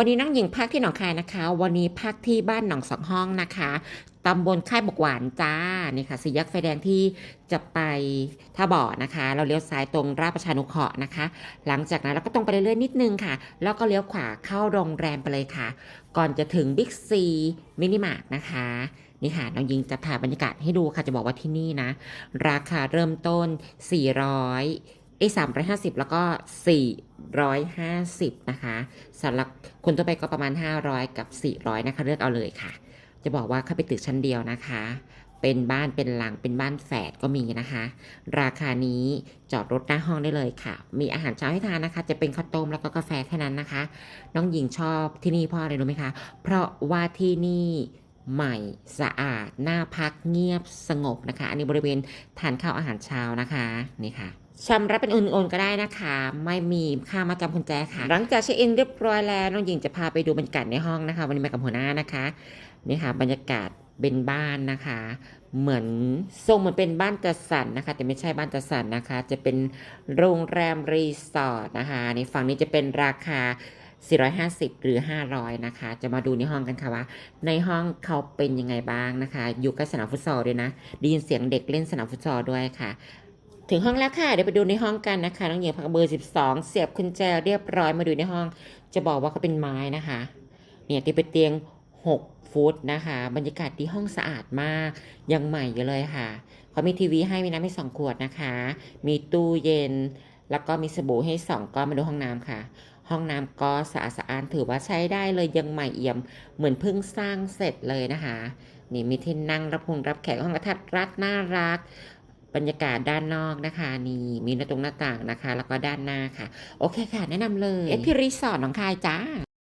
วันนี้นั่งหญิงพักที่หนองคายนะคะ วันนี้พักที่บ้านหนองสองห้องนะคะตำบลค่ายบกหวานจ้านี่ค่ะสี่แยกไฟแดงที่จะไปท่าบ่อนะคะ เราเลี้ยวซ้ายตรงราชประชานุเคราะห์นะคะ หลังจากนั้นเราก็ตรงไปเรื่อยๆนิดนึงค่ะ แล้วก็เลี้ยวขวาเข้าโรงแรมไปเลยค่ะ ก่อนจะถึงบิ๊กซีมินิมาร์ทนะคะนี่ค่ะน้องยิงจะถ่ายบรรยากาศให้ดูค่ะจะบอกว่าที่นี่นะ ราคาเริ่มต้น 400เอ้สามร้อยห้าสิบแล้วก็สี่ ร้อยห้าสิบนะคะสำหรับคนทั่วไปก็ประมาณห้าร้อยกับสี่ร้อยนะคะ เลือกเอาเลยค่ะ จะบอกว่าเข้าไปตึกชั้นเดียวนะคะ เป็นบ้านเป็นหลังเป็นบ้านแฝดก็มีนะคะ ราคานี้จอดรถหน้าห้องได้เลยค่ะ มีอาหารเช้าให้ทานนะคะ จะเป็นข้าวต้มแล้วก็กาแฟแค่นั้นนะคะ น้องหญิงชอบที่นี่เพราะอะไรรู้ไหมคะ เพราะว่าที่นี่ ใหม่สะอาดน่าพักเงียบสงบนะคะ อันนี้บริเวณทานข้าวอาหารเช้านะคะนี่ค่ะชำระเป็นโอนๆก็ได้นะคะ ไม่มีค่ามาจำกุญแจค่ะ หลังจากเช็คอินเรียบร้อยแล้วน้องหญิงจะพาไปดูบรรยากาศในห้องนะคะ วันนี้มากับหัวหน้านะคะนี่ค่ะบรรยากาศเป็นบ้านนะคะ เหมือนทรงเหมือนเป็นบ้านจัดสรรนะคะ แต่ไม่ใช่บ้านจัดสรรนะคะ จะเป็นโรงแรมรีสอร์ทนะคะในฝั่งนี้จะเป็นราคา 450 หรือ 500 นะคะ จะมาดูในห้องกันค่ะว่า ในห้องเขาเป็นยังไงบ้างนะคะ อยู่กล้สนามฟุตซอลด้วยนะได้ยินเสียงเด็กเล่นสนามฟุตซอลด้วยค่ะ ถึงห้องแล้วค่ะ เดี๋ยวไปดูในห้องกันนะคะ น้องหยียบพักเบอร์ 12 เสียบกุญแจเรียบร้อยมาดูในห้อง จะบอกว่าเขาเป็นไม้นะคะ เนี่ยที่เป็นเตียง 6 ฟุตนะคะ บรรยากาศที่ห้องสะอาดมาก ยังใหม่อยู่เลยค่ะเขามีทีวีให้มีน้ำให้สองขวดนะคะ มีตู้เย็น แล้วก็มีสบู่ให้สองก้อนมาดูห้องน้ำค่ะ ห้องน้ำก็สะอาดสะอ้านถือว่าใช้ได้เลยยังใหม่เอี่ยม เหมือนเพิ่งสร้างเสร็จเลยนะคะ นี่มีที่นั่งรับพงรับแขกห้องกระทัดรัดน่ารัก บรรยากาศด้านนอกนะคะ นี่มีหน้าตรงหน้าต่างนะคะ แล้วก็ด้านหน้าค่ะ โอเคค่ะ แนะนำเลยเอพีรีสอร์ทหนองคายจ้า